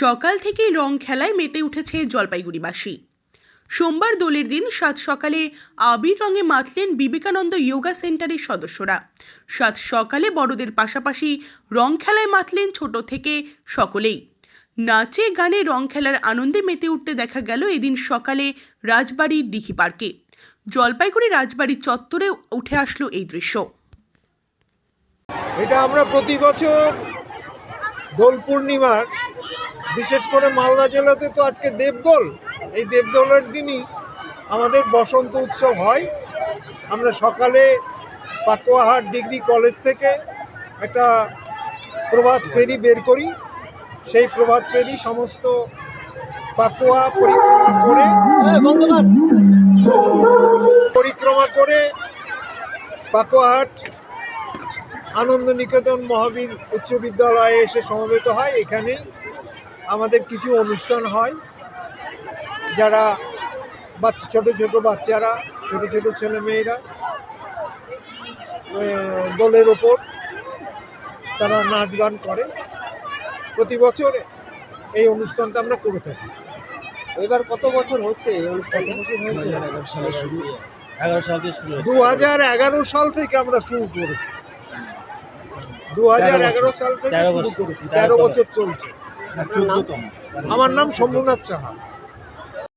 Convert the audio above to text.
সকাল থেকেই রং খেলায় মেতে উঠেছে জলপাইগুড়িবাসী। সোমবার দোলের দিন সাত সকালে আবির রঙে মাতলেন বিবেকানন্দ যোগা সেন্টারের সদস্যরা। সাত সকালে বড়দের পাশাপাশি রং খেলায় মাতলেন ছোট থেকে সকলেই। নাচে গানে রং খেলার আনন্দে মেতে উঠতে দেখা গেল এদিন সকালে রাজবাড়ির দিঘি পার্কে। জলপাইগুড়ি রাজবাড়ির চত্বরে উঠে আসলো এই দৃশ্য। এটা আমরা প্রতি বছর দোল পূর্ণিমার বিশেষ করে মালদা জেলাতে তো আজকে দেবদোল। এই দেবদোলের দিনই আমাদের বসন্ত উৎসব হয়। আমরা সকালে পাকুয়াহাট ডিগ্রি কলেজ থেকে একটা প্রভাত ফেরি বের করি। সেই প্রভাত ফেরি সমস্ত পাকুয়া পরিক্রমা করে পরিক্রমা করে পাকুয়াহাট আনন্দ নিকেতন মহাবীর উচ্চ বিদ্যালয়ে এসে সমবেত হয়। এখানে আমাদের কিছু অনুষ্ঠান হয় যারা বাচ্চা ছোট ছোট বাচ্চারা ছোট ছোট ছেলে মেয়েরা আহ, দোলের ওপর তারা নাচ গান করে। প্রতি বছর এই অনুষ্ঠানটা আমরা করে থাকি। এবার কত বছর হচ্ছে? এই অনুষ্ঠান সালে শুরু। এগারো সাল থেকে শুরু দু হাজার এগারো সাল থেকে আমরা শুরু করেছি। দু হাজার এগারো সাল থেকে তেরো শুরু বছর। করেছি। তেরো বছর। চলছে। আমার নাম শম্ভুনাথ সাহা।